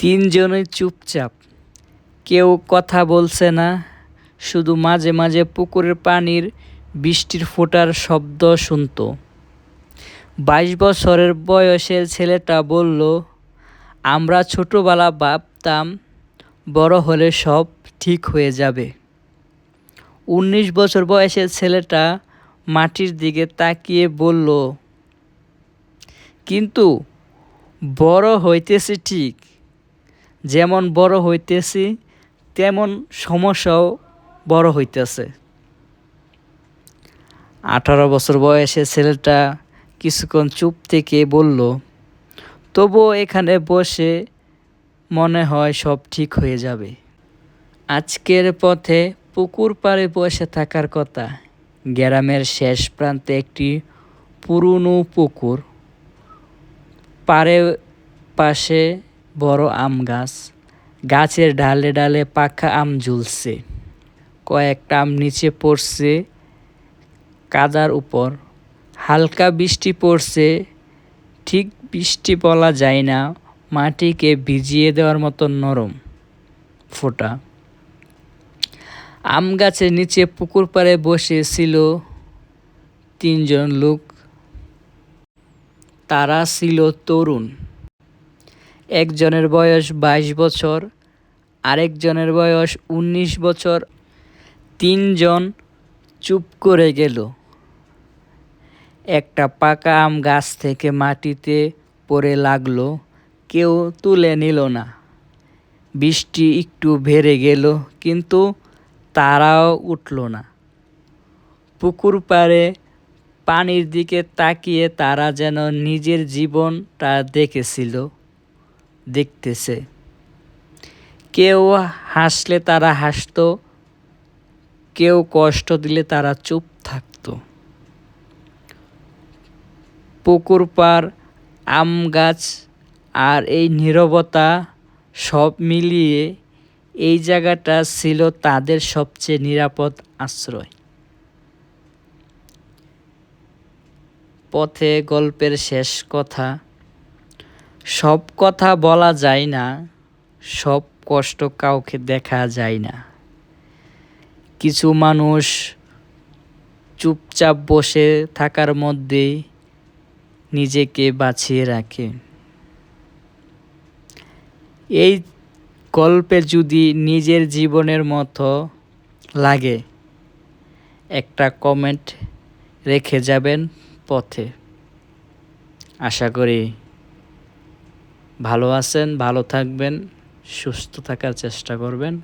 তিনজনই চুপচাপ। কেউ কথা বলছে না, শুধু মাঝে মাঝে পুকুরের পানির বৃষ্টির ফোঁটার শব্দ শুনতো। বাইশ বছরের বয়সের ছেলেটা বলল, আমরা ছোটোবেলা ভাবতাম বড় হলে সব ঠিক হয়ে যাবে। উনিশ বছর বয়সের ছেলেটা মাটির দিকে তাকিয়ে বলল, কিন্তু বড় হইতেছে ঠিক। যেমন বড় হইতেছি, তেমন সমস্যাও বড় হইতেছে। আঠারো বছর বয়সে ছেলেটা কিছুক্ষণ চুপ থেকে বলল, তবুও এখানে বসে মনে হয় সব ঠিক হয়ে যাবে। আজকের পথে পুকুর পাড়ে বসে থাকার কথা। গ্রামের শেষ প্রান্তে একটি পুরনো পুকুর। পাড়ে পাশে বড় আম গাছ। গাছের ডালে ডালে পাখা আম ঝুলছে। কয়েকটা আম নিচে পড়ছে কাদার উপর। হালকা বৃষ্টি পড়ছে। ঠিক বৃষ্টি বলা যায় না, মাটিকে ভিজিয়ে দেওয়ার মতো নরম ফোটা। আম গাছের নিচে পুকুর পাড়ে বসে ছিল তিনজন লোক। তারা ছিল তরুণ। একজনের বয়স বাইশ বছর, আরেকজনের বয়স উনিশ বছর। তিনজন চুপ করে গেল। একটা পাকা আম গাছ থেকে মাটিতে পড়ে লাগল, কেউ তুলে নিল না। বৃষ্টি একটু ভেড়ে গেল, কিন্তু তারাও উঠল না। পুকুর পাড়ে পানির দিকে তাকিয়ে তারা যেন নিজের জীবনটা দেখেছিল। দেখতেছে। কেউ হাসলে তারা হাসতো, কেউ কষ্ট দিলে তারা চুপ থাকতো। পুকুর পাড় আম গাছ আর এই নীরবতা সব মিলিয়ে এই জায়গাটা ছিল তাদের সবচেয়ে নিরাপদ আশ্রয়। পথে গল্পের শেষ কথা। সব কথা বলা যায় না, সব কষ্ট কাউকে দেখা যায় না। কিছু মানুষ চুপচাপ বসে থাকার মধ্যেই নিজেকে বাঁচিয়ে রাখে। এই গল্পে যদি নিজের জীবনের মতো লাগে, একটা কমেন্ট রেখে যাবেন পথে। আশা করি ভালো আছেন ভালো থাকবেন সুস্থ থাকার চেষ্টা করবেন।